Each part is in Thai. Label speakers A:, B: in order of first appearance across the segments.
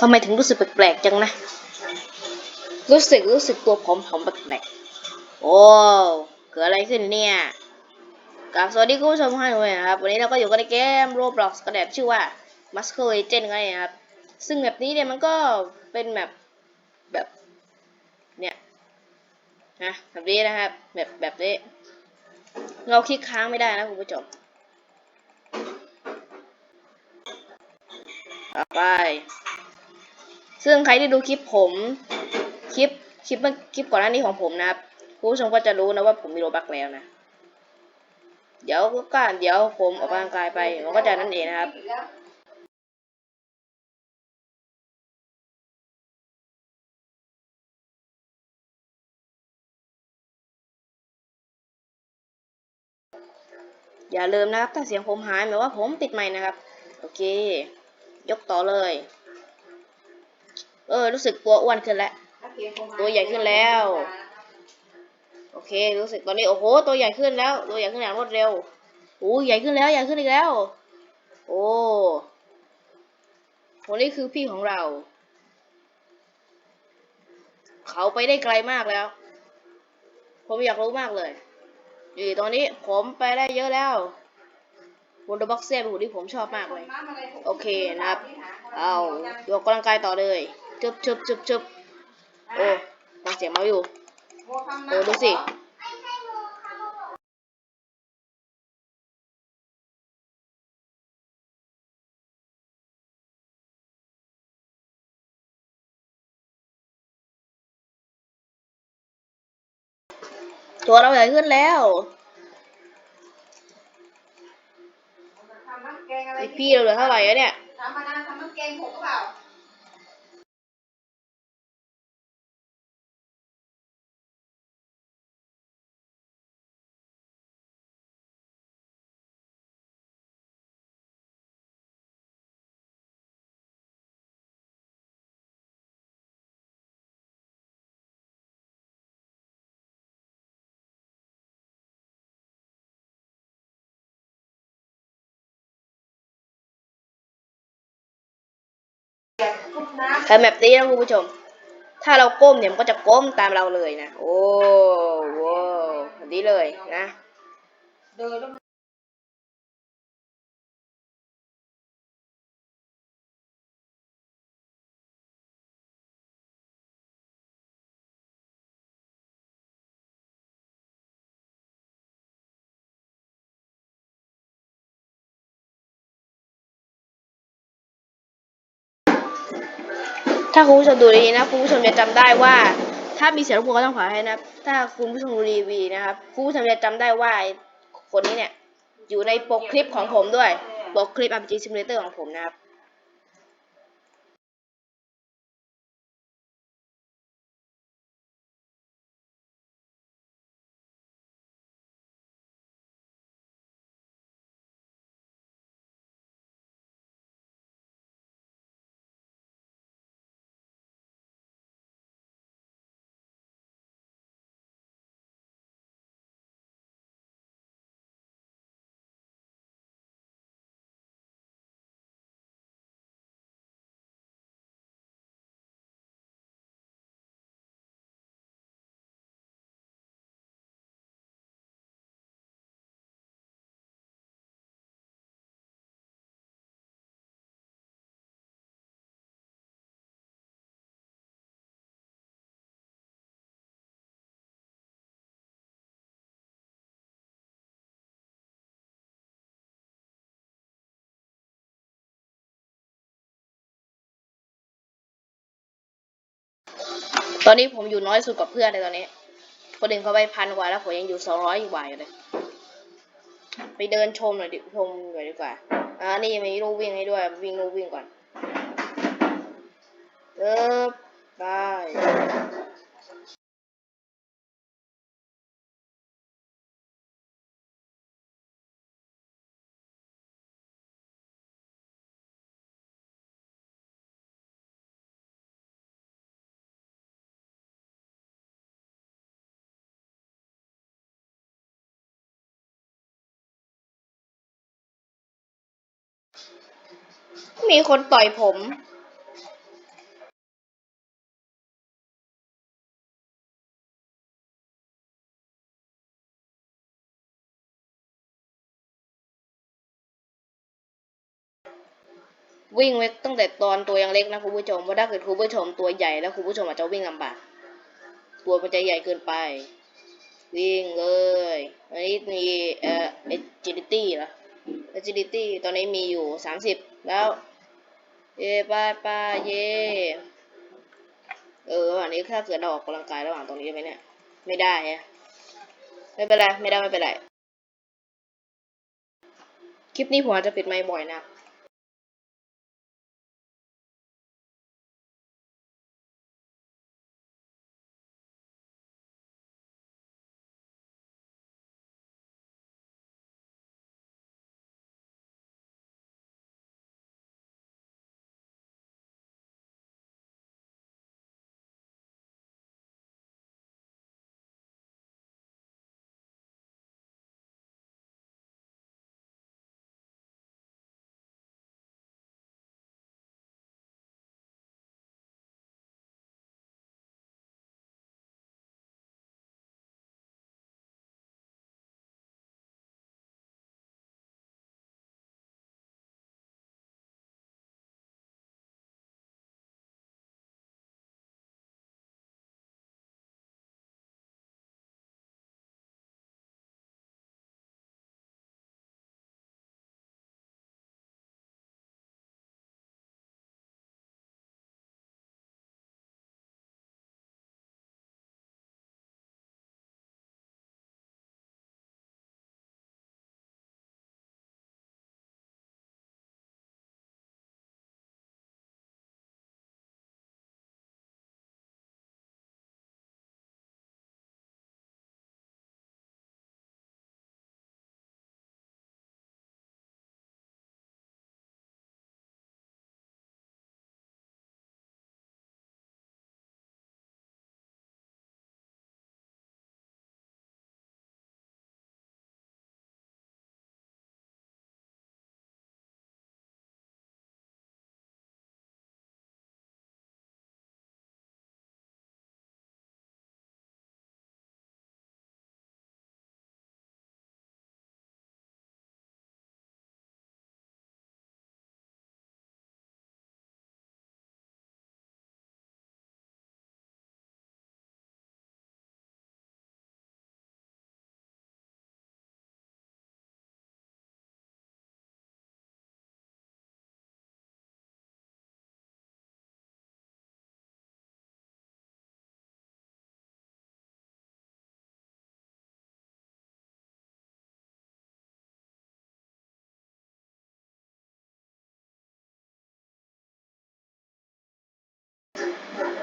A: ทำไมถึงรู้สึกแปลกๆจังนะ รู้สึกรู้สึกตัวผอมๆแปลกๆโอ้เกิดอะไรขึ้นเนี่ยกราบสวัสดีคุณผู้ชมทุกท่านด้วยนะครับ วันนี้เราก็อยู่กันในเกม Roblox กระแบบชื่อว่า Muscle Legend กันนะครับ ซึ่งแบบนี้เนี่ยมันก็เป็นแบบแบบ เนี่ยนะแบบนี้นะครับ แบบแบบนี้ เราคลิกค้างไม่ได้นะคุณผู้ชม ต่อไป ซึ่งใครที่ดูคลิปผม คลิป คลิปเมื่อคลิปก่อนหน้านี้ของผมนะครับ ผู้ชมก็จะรู้นะว่าผมมีโรบักแล้วนะ เดี๋ยวก็เดี๋ยวผมออกกำลังกายไปมันก็จะนั่นเองนะครับอย่าลืมนะครับ ถ้าเสียงผมหายหมายว่าผมติดใหม่นะครับ โอเค ยกต่อเลย เออ รู้สึกตัวอ้วนขึ้นแล้ว ตัวใหญ่ขึ้นแล้ว โอเค รู้สึกตอนนี้ โอ้โห ตัวใหญ่ขึ้นแล้ว ตัวใหญ่ขึ้นอย่างรวดเร็วโอ้ใหญ่ขึ้นแล้ว ใหญ่ขึ้นอีกแล้ว โอ้คนนี้คือพี่ของเรา เขาไปได้ไกลมากแล้ว ผมอยากรู้มากเลยนี่ตอนนี้ผมไปได้เยอะแล้ว บนดบ็อกเซ่เป็นหุ่นที่ผมชอบมากเลย โอเคนะครับ เอายกกำลังกายต่อเลยจุบจุบจุบจุบโอ้ฟังเสียงเมาอยู่โอ้ดูสิตัวเราใหญ่ขึ้นแล้ว พี่เราเหลือเท่าไหร่แล้วเนี่ย
B: ทำมานานทำน้ำแกงหกหรือเปล่า
A: แค่แบบนี้นะคุณผู้ชม ถ้าเราก้มเนี่ยมันก็จะก้มตามเราเลยนะ โอ้โหแบบนี้เลยนะ ถ้าคุณผู้ชมดูดีนะคุณผู้ชมจะจำได้ว่า ถ้ามีเสียงรบกวนก็ต้องขอให้นะ ถ้าคุณผู้ชมดูรีวีนะครับคุณผู้ชมจะจำได้ว่าคนนี้เนี่ยอยู่ในปกคลิปของผมด้วย ปกคลิป RPG Simulator ของผมนะครับ ตอนนี้ผมอยู่น้อยสุดกับเพื่อนเลยตอนนี้คนอื่นเขาไปพันกว่าแล้วผมยังอยู่สองร้อยกว่าอยู่เลย ไปเดินชมหน่อยดิชมหน่อยดีกว่า อ่า นี่มีลูกวิ่งให้ด้วย วิ่งลูกวิ่งก่อน เออไป มีคนต่อยผมวิ่งไว้ตั้งแต่ตอนตัวยังเล็กนะคุณผู้ชมว่าถ้าเกิดคุณผู้ชมตัวใหญ่แล้วคุณผู้ชมอาจจะวิ่งลำบาก ตัวมันจะใหญ่เกินไป วิ่งเลย อันนี้มีเอ่อ agility เหรอ agility ตอนนี้มีอยู่สามสิบแล้ว เย่ไปไปเย่เออวันนี้ถ้าเกิดเราออกกำลังกายระหว่างตรงนี้ได้ไหมเนี่ย ไม่ได้ฮะไม่เป็นไร ไม่ได้ไม่เป็นไร คลิปนี้ผมอาจจะปิดไมค์บ่อยนะ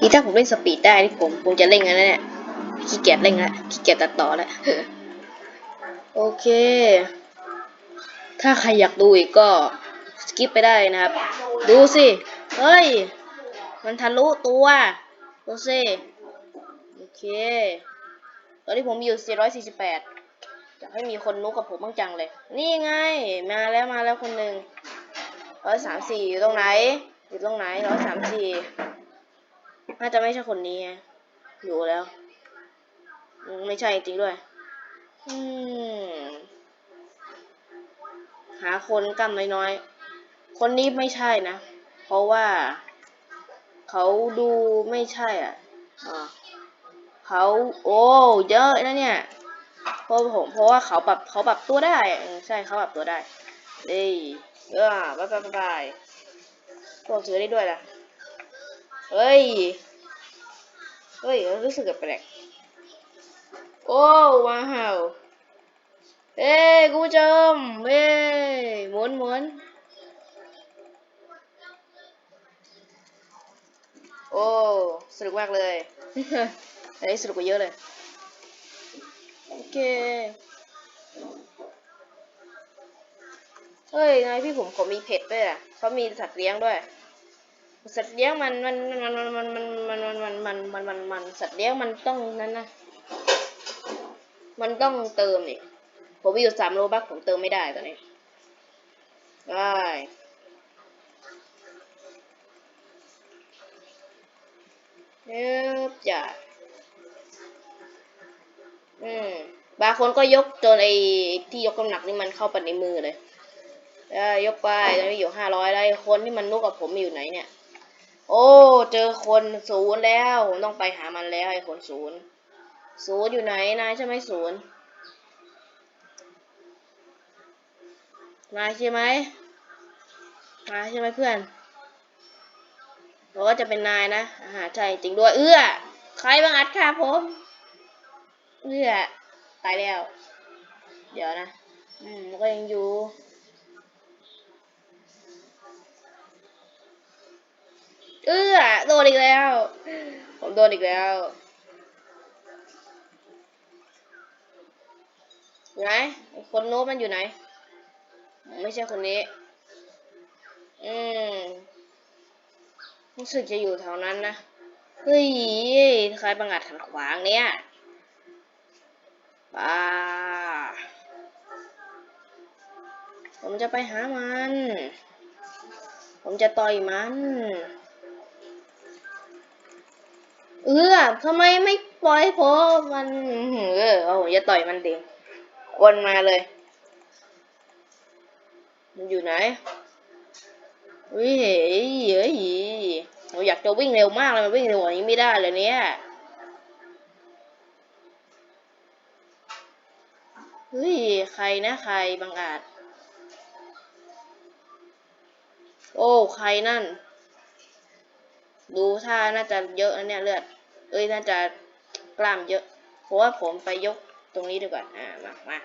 A: นี่ถ้าผมเล่นสปีดได้นี่ผมผมจะเล่นกันแล้วเนี่ยขี้เกียจเล่นล้วขี้เกียจตัดต่อล้วโอเค ถ้าใครอยากดูอีกก็สกิปไปได้นะครับ ดูสิ เฮ้ย มันทะลุตัวดูสิโอเค ตอนนี้ผมอยู่ 448 อยากให้มีคนนุกกับผมบ้างจังเลย นี่ไง มาแล้วมาแล้วคนหนึ่งร้อยสามสี่อยู่ตรงไหน อยู่ตรงไหนร้อยสามสี่ น่าจะไม่ใช่คนนี้ไงอยู่แล้ว ไม่ใช่จริงด้วย อืม หาคนกล้ามน้อยๆ คนนี้ไม่ใช่นะ เพราะว่าเขาดูไม่ใช่อะอ่าเขาโอ้เยอะนะเนี่ยเพราะผมเพราะว่าเขาปรับเขาปรับตัวได้ใช่เขาปรับตัวได้เอ้ยเออบายบายบายบายพวกซื้อได้ด้วยล่ะ เฮ้ย เฮ้ย รู้สึกแปลกโอ้ว้าวเอ้ยคุณผู้ชมเอ้ยหมุนหมุนโอ้สนุกมากเลยอันนี้สนุกกว่าเยอะเลย โอเค เฮ้ยนายพี่ผมเขามีเพจด้วยอะเขามีสัตว์เลี้ยงด้วย สัตว์เลี้ยงมันมันมันมันมันมันมันมันมันมันมันมันสัตว์เลี้ยงมันต้องนั่นนะมันต้องเติมนี่ผมอยู่สามโลบักผมเติมไม่ได้ตอนนี้ได้เอ๊บจ้ะอืมบางคนก็ยกจนไอ้ที่ยกกำหนักนี่มันเข้าไปในมือเลยได้ยกไปตอนนี้อยู่ห้าร้อยไล้คนที่มันลุกกับผมอยู่ไหนเนี่ย โอ้ เจอคนศูนย์แล้วต้องไปหามันแล้วไอ้คนศูนย์ศูนย์อยู่ไหนนายใช่ไหมศูนย์นายใช่ไหมนายใช่ไหมเพื่อนบอกว่าจะเป็นนายนะอาหาใช่จริงด้วย เอื้อ ใครบังอัดค่ะผมเอื้อตายแล้ว เดี๋ยวนะ อืมก็ยังอยู่ โดนอีกแล้ว ผมโดนอีกแล้วไหนคนโน้มันอยู่ไหน ไม่ใช่คนนี้ อืมรู้สึกจะอยู่แถวนั้นนะเฮ้ยใครบังอาจขันขวางเนี่ยป้าผมจะไปหามัน ผมจะต่อยมัน เออทำไมไม่ปล่อยผมมันเออเอาผมจะต่อยมันเองวนมาเลย มันอยู่ไหนเฮ้ยเฮ้ยเฮ้ยเราอยากจะวิ่งเร็วมากเลยมันวิ่งเร็วกว่านี้ไม่ได้เลยเนี่ยเฮ้ยใครนะใครบังอาจ โอ้ใครนั่น ดูท่าน่าจะเยอะนะเนี่ยเลือด เอ้ยน่าจะกล้ามเยอะ เพราะว่าผมไปยกตรงนี้ดีกว่า อ่า มา มา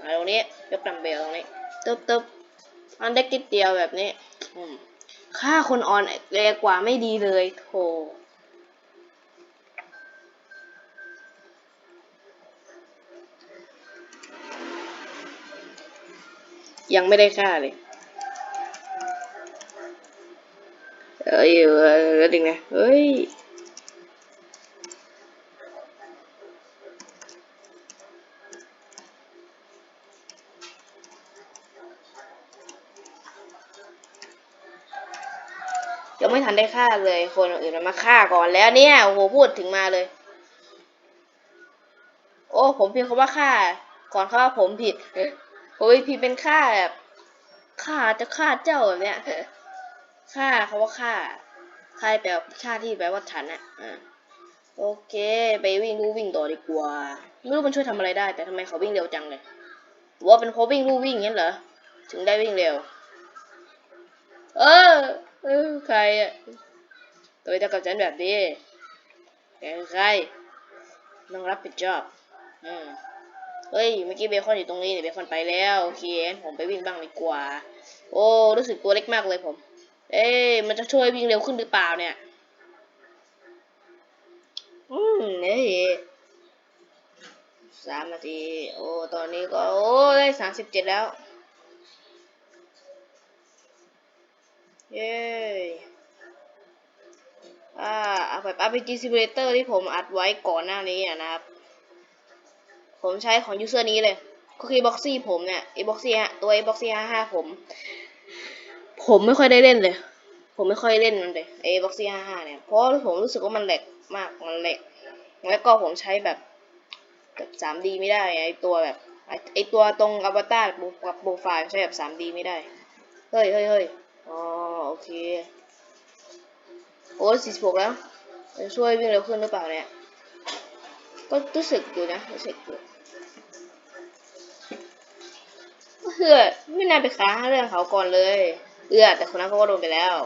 A: มาตรงนี้ยกดัมเบลตรงนี้ ตึ๊บตึ๊บอันเด็กนิดเดียวแบบนี้อืมค่าคนอ่อนแรงกว่าไม่ดีเลยโธ่ยังไม่ได้ค่าเลย เอ้ยเอแล้วดึงนะเฮ้ยยังไม่ทันได้ฆ่าเลย คนอื่นมันมาฆ่าก่อนแล้วเนี่ยโอ้โหพูดถึงมาเลย โอ้ผมเพียงคำว่าฆ่า ก่อนเขาว่าผมผิดโอ้ยผิดเป็นฆ่าแบบฆ่าจะฆ่าเจ้าแบบเนี้ย ฆ่าเขาว่าฆ่าฆ่าแปลว่าฆ่าที่แปลว่าฉันอะอะโอเค ไปวิ่งลู่วิ่งต่อดีกว่า ไม่รู้มันช่วยทำอะไรได้ แต่ทำไมเขาวิ่งเร็วจังเลยหรือว่าเป็นเพราะวิ่งลู่วิ่งงั้นเหรอ ถึงได้วิ่งเร็ว เออเออใครอะตัวจะกับฉันแบบนี้แกใครต้องรับผิดชอบอืมเฮ้ย เมื่อกี้เบคอนอยู่ตรงนี้เนี่ยเบคอนไปแล้วโอเคงั้นผมไปวิ่งบ้างดีกว่า โอ้ รู้สึกตัวเล็กมากเลยผม เอ้มันจะช่วยวิ่งเร็วขึ้นหรือเปล่าเนี่ย อืมเอ้ยสามนาที โอ้ ตอนนี้ก็ โอ้ ได้สามสิบเจ็ดแล้ว เย้อ่าเอาแบบ RPG Simulator ที่ผมอัดไว้ก่อนหน้านี้อะนะครับ ผมใช้ของยูเซอร์นี้เลย ก็คือบ็อกซี่ผมเนี่ยไอ้บ็อกซี่ฮะตัวไอ้บ็อกซี่ห้าห้าผม ผมไม่ค่อยได้เล่นเลย ผมไม่ค่อยเล่นมันเลยไอ้บ็อกซี่ห้าห้าเนี่ย เพราะผมรู้สึกว่ามันแหลกมาก มันแหลก แล้วก็ผมใช้แบบแบบสามดีไม่ได้ ไอ้ตัวแบบไอ้ไอ้ตัวตรงอวตารกับโปรไฟล์ใช้แบบสามดีไม่ได้ เฮ้ยเฮ้ยเฮ้ยอ๋อโอเค โอ้สี่สิบหกแล้วจะช่วยวิ่งเร็วขึ้นหรือเปล่าเนี่ย ก็รู้สึกอยู่นะรู้สึกอยู่เพื่อไม่น่าไปค้าเรื่องเขาก่อนเลย เอื้อแต่คนนั้นเขาก็โดนไปแล้ว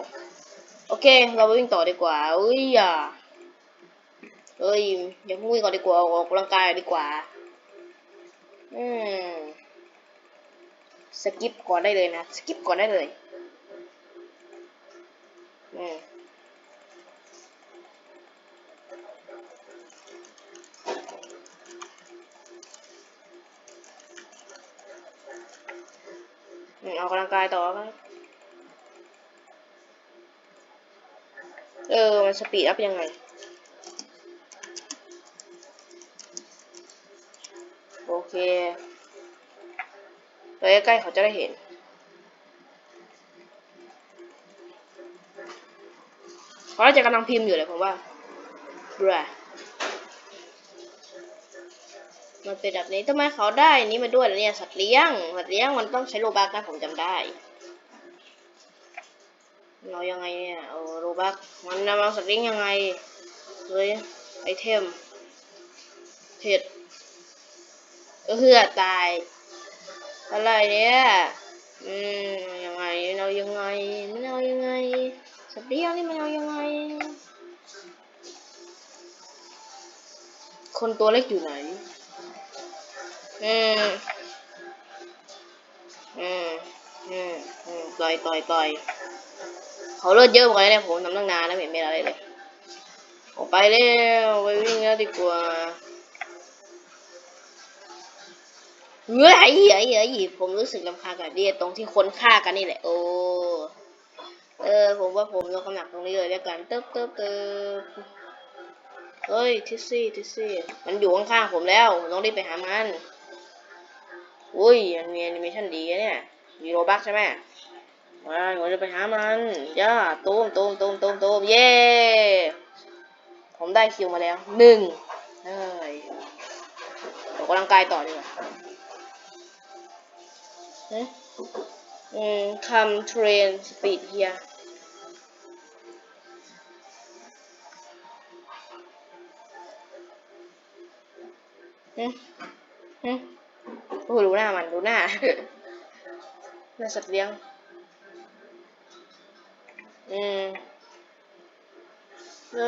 A: โอเค เราไปวิ่งต่อดีกว่าอุ้ยอะเอ้ยอย่าพิ่วิ่งก่อนดีกว่าออกกำลังกายดีกว่า อืมสกิปก่อนได้เลยนะสกิปก่อนได้เลยอืมอืมออกกำลังกายต่อครับ เออ มันสปีดอัพยังไง โอเคไปใกล้ๆเขาจะได้เห็น เขาน่าจะกำลังพิมพ์อยู่เลยผมว่าบรามันเป็นแบบนี้ทำไมเขาได้นี้มาด้วยล่ะเนี่ย สัตว์เลี้ยง สัตว์เลี้ยงมันต้องใช้โลบักนะผมจำได้ เรายังไงเนี่ยโอ้โลบักมันนำเอาสัตว์ยงยังไงเฮ้ยไอเทมเผ็ดเออเหือตาย อะไรเนี่ยอืมยังไงเรายังไงมันเอายังไงสัตว์เลี้ยงนี่มันเอายังไง คนตัวเล็กอยู่ไหนอืมอืมอืมอืมต่อยต่อยต่อย เขาเลือดเยอะเหมือนกันนะเนี่ยผมทำตั้งนานแล้วไม่เห็นมีอะไรเลยออกไปเร็วไปวิ่งแล้วดีกว่าเฮ้ยไอ้เหี้ยไอ้เหี้ยผมรู้สึกลำคากับเดียตรงที่คนฆ่ากันนี่แหละ โอ้เออผมว่าผมยกน้ำหนักตรงนี้เลยแล้วกันเติบเติบเติบเฮ้ยทิสซี่ทิสซี่มันอยู่ข้างๆผมแล้วผมต้องรีบไปหามันอุ้ยมันมีแอนิเมชันดีอะเนี่ยมีโรบักใช่ไหม มาผมจะไปหามันย่าตูมตูมตูมตูมตูมเย้ผมได้คิวมาแล้วหนึ่งเฮ้ยออกกำลังกายต่อดีกว่าอืมคำเทรนสปีดเฮียฮึฮึโอ้โหดูหน้ามันดูหน้าหน้าสัตว์เลี้ยง อืมเอ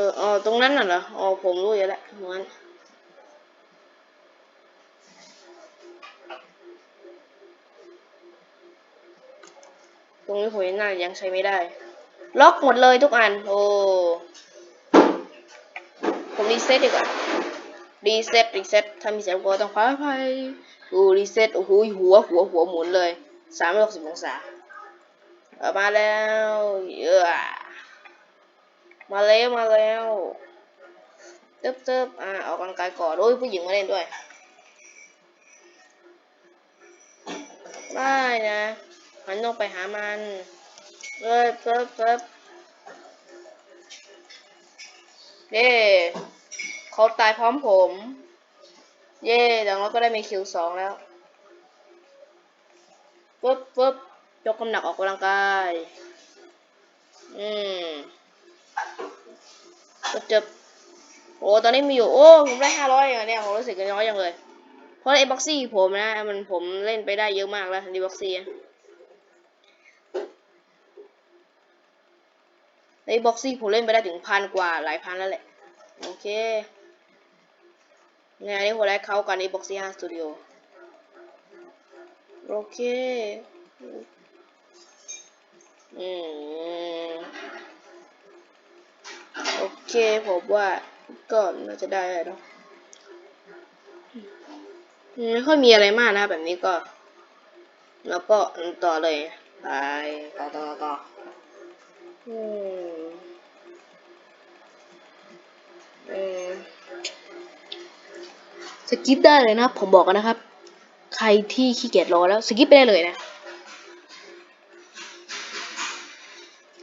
A: ออ๋อตรงนั้นน่ะเหรออ๋อผมรู้อยู่แล้วเหมือนตรงนี้ผมน่ายังใช้ไม่ได้ ล็อกหมดเลยทุกอัน โอ้ ผมรีเซ็ตดีกว่า รีเซ็ตรีเซ็ตถ้ามีเสียงก็ต้องขออภัยดูรีเซ็ตโอ้โหหัวหัวหัวหมุนเลยสามร้อยหกสิบองศา มาแล้วเยอะมาแล้วมาแล้วเติบเติบอ่าออกกำลังกายก่อนโอ้ยผู้หญิงมาเล่นด้วย ได้นะมันต้องไปหามันเอ้ยเติบเติบเย่เขาตายพร้อมผม เย่ดังนั้นก็ได้มีคิวสองแล้วปึ๊บปึ๊บ ยกน้ำหนักออกกำลังกาย อืมก็จะโอ้ตอนนี้มีอยู่ โอ้ ผมได้ห้าร้อยอย่างเนี้ยผมรู้สึกน้อยจังเลย เพราะไอ้บ็อกซี่ผมนะ มันผมเล่นไปได้เยอะมากแล้วดีบ็อกซี่ไอ้บ็อกซี่ผมเล่นไปได้ถึงพันกว่าหลายพันแล้วแหละ โอเคงานนี้ผมได้เข้ากันในบ็อกซี่ห้าสตูดิโอโอเค อืมโอเคผมว่าก็น่าจะได้แล้วเนาะไม่ค่อยมีอะไรมากนะแบบนี้ก็ แล้วก็ต่อเลยไปต่อต่อต่ออืมอืมสกิปได้เลยนะ ผมบอกกันนะครับ ใครที่ขี้เกียจรอแล้วสกิปไปได้เลยนะ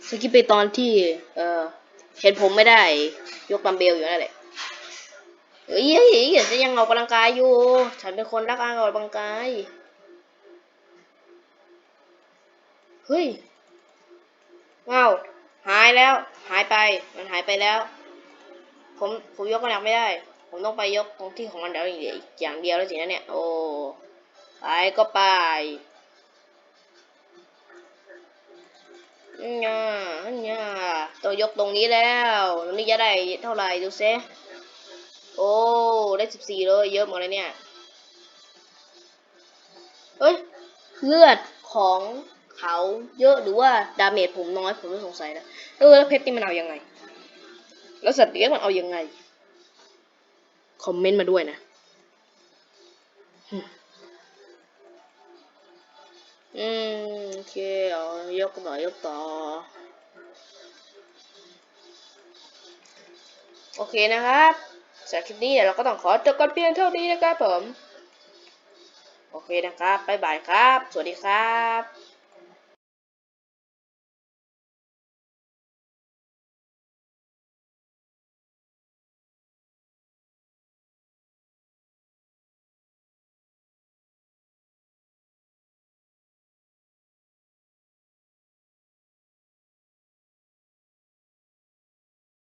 A: สกิปไปตอนที่ เออเห็นผมไม่ได้ ยกดัมเบลอยู่นั่นแหละเฮ้ยเฮ้ยเฮ้ยจะยังออกกำลังกายอยู่ ฉันเป็นคนรักการออกกำลังกาย เฮ้ยเงาวหายแล้ว หายไป มันหายไปแล้ว ผมผมยกมันหนักไม่ได้ ผมต้องไปยกตรงที่ของมันเดี๋ยวอีกอย่างเดียวแล้วสินะเนี่ย โอ้ ไปก็ไป เนี่ยเนี่ยต้องยกตรงนี้แล้วตรงนี้จะได้เท่าไหร่ดูซิโอ้ได้สิบสี่เลยเยอะหมดเลยเนี่ยเฮ้ยเลือดของเขาเยอะหรือว่าดาเมจผมน้อยผมไม่สงสัยนะเออแล้วเพชรนี่มันเอายังไง แล้วสัตว์เลี้ยงมันเอายังไง คอมเมนต์มาด้วยนะอืม เคเอายกต่อยกต่อ โอเคนะครับสำหรับคลิปนี้เดี๋ยวเราก็ต้องขอจบกันเพียงเท่านี้นะครับผม โอเคนะครับ บ๊ายบายครับ สวัสดีครับ